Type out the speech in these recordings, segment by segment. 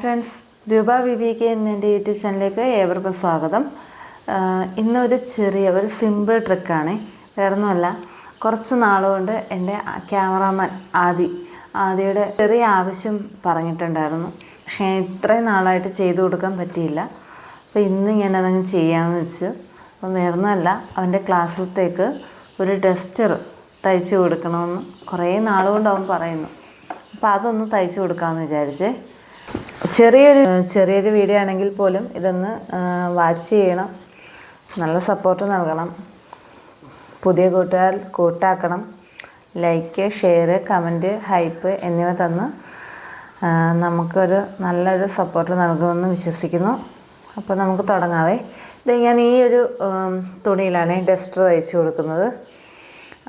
Friends രൂപ വിവിക്ക് എന്ന എന്റെ യൂട്യൂബ് ചാനലിലേക്ക് ഏവർക്കും സ്വാഗതം. ഇന്നൊരു ചെറിയ ഒരു സിമ്പിൾ ട്രിക്കാണ്. വേറൊന്നുമല്ല കുറച്ച് നാളുകൊണ്ട് എന്റെ ക്യാമറാമാൻ ആദി ആദിയുടെ ചെറിയ ആവശ്യം പറഞ്ഞിട്ടുണ്ടായിരുന്നു. പക്ഷേ ഇത്രയും നാളായിട്ട് ചെയ്തു കൊടുക്കാൻ പറ്റിയില്ല. അപ്പോൾ ഇന്ന് ഞാൻ അതങ്ങ് ചെയ്യാമെന്ന് വെച്ചു. അപ്പം വേറൊന്നുമല്ല അവന്റെ ക്ലാസ്സിലത്തേക്ക് ഒരു ഡസ്റ്റർ തയ്ച്ചു കൊടുക്കണമെന്ന് കുറേ നാളുകൊണ്ട് അവൻ പറയുന്നു. അപ്പോൾ അതൊന്ന് തയ്ച്ചു കൊടുക്കാമെന്ന് വിചാരിച്ചേ. ചെറിയൊരു ചെറിയൊരു വീഡിയോ ആണെങ്കിൽ പോലും ഇതൊന്ന് വാച്ച് ചെയ്യണം. നല്ല സപ്പോർട്ട് നൽകണം. പുതിയ കൂട്ടുകാർ കൂട്ടാക്കണം. ലൈക്ക് ഷെയർ കമന്റ് ഹൈപ്പ് എന്നിവ തന്ന് നമുക്കൊരു നല്ലൊരു സപ്പോർട്ട് നൽകുമെന്ന് വിശ്വസിക്കുന്നു. അപ്പോൾ നമുക്ക് തുടങ്ങാവേ. ഇത് ഞാൻ ഈ ഒരു തുണിയിലാണ് ഡസ്റ്റർ തയ്ച്ചു കൊടുക്കുന്നത്.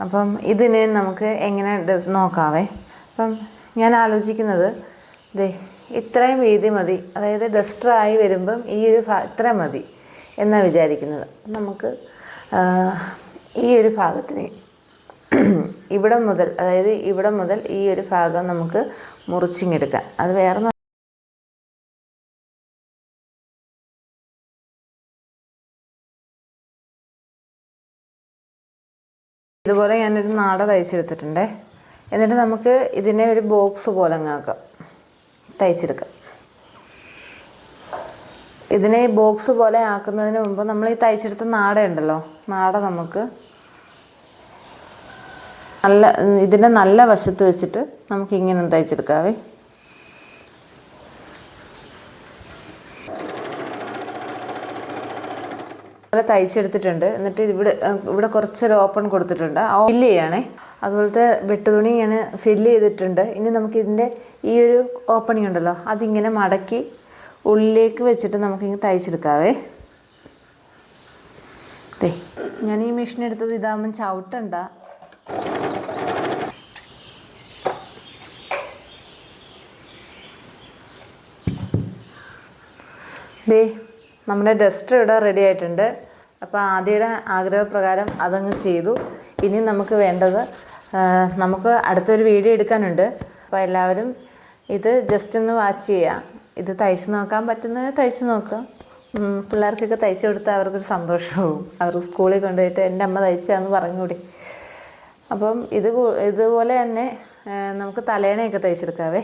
അപ്പം ഇതിനെ നമുക്ക് എങ്ങനെ നോക്കാവേ. അപ്പം ഞാൻ ആലോചിക്കുന്നത് ദേ ഇത്രയും വീതി മതി. അതായത് ഡസ്റ്ററായി വരുമ്പം ഈ ഒരു ഭാ ഇത്രയും മതി എന്നാണ് വിചാരിക്കുന്നത്. നമുക്ക് ഈ ഒരു ഭാഗത്തിന് ഇവിടെ മുതൽ അതായത് ഇവിടെ മുതൽ ഈ ഒരു ഭാഗം നമുക്ക് മുറിച്ചിങ്ങെടുക്കാം. അത് വേറെ ഇതുപോലെ ഞാനൊരു നാട തയ്ച്ചെടുത്തിട്ടുണ്ടേ. എന്നിട്ട് നമുക്ക് ഇതിനെ ഒരു ബോക്സ് പോലെ അങ്ങാക്കാം തയ്ച്ചെടുക്കാം. ഇതിനെ ബോക്സ് പോലെ ആക്കുന്നതിന് മുമ്പ് നമ്മൾ ഈ തയ്ച്ചെടുത്ത നാട ഉണ്ടല്ലോ നാട നമുക്ക് നല്ല ഇതിന്റെ നല്ല വശത്ത് വെച്ചിട്ട് നമുക്ക് ഇങ്ങനെ തയ്ച്ചെടുക്കാവേ. അതുപോലെ തയ്ച്ചെടുത്തിട്ടുണ്ട്. എന്നിട്ട് ഇവിടെ ഇവിടെ കുറച്ചൊരു ഓപ്പൺ കൊടുത്തിട്ടുണ്ട്. ആ ഫില്ല് ചെയ്യണേ. അതുപോലത്തെ വെട്ടുതുണി ഞാൻ ഫില്ല് ചെയ്തിട്ടുണ്ട്. ഇനി നമുക്ക് ഇതിന്റെ ഈ ഒരു ഓപ്പണിംഗ് ഉണ്ടല്ലോ അതിങ്ങനെ മടക്കി ഉള്ളിലേക്ക് വെച്ചിട്ട് നമുക്കിങ്ങനെ തയ്ച്ചെടുക്കാവേ. അതെ ഞാൻ ഈ മെഷീൻ എടുത്തത് ഇതാകുമ്പം ചവിട്ടണ്ട. ദേ നമ്മുടെ ഡസ്റ്റർ ഇവിടെ റെഡി ആയിട്ടുണ്ട്. അപ്പോൾ ആദ്യയുടെ ആഗ്രഹപ്രകാരം അതങ്ങ് ചെയ്തു. ഇനി നമുക്ക് വേണ്ടത് നമുക്ക് അടുത്തൊരു വീഡിയോ എടുക്കാനുണ്ട്. അപ്പോൾ എല്ലാവരും ഇത് ജസ്റ്റ് ഒന്ന് വാച്ച് ചെയ്യാം. ഇത് തയ്ച്ച് നോക്കാൻ പറ്റുന്നതിന് തയ്ച്ച് നോക്കാം. പിള്ളേർക്കൊക്കെ തയ്ച്ചു കൊടുത്താൽ അവർക്കൊരു സന്തോഷമാവും അവർ സ്കൂളിൽ കൊണ്ടുപോയിട്ട് എന്റെ അമ്മ തയ്ച്ചാന്ന് പറഞ്ഞുകൂടി അപ്പം ഇത് ഇതുപോലെ തന്നെ നമുക്ക് തലേണയൊക്കെ തയ്ച്ചെടുക്കാവേ.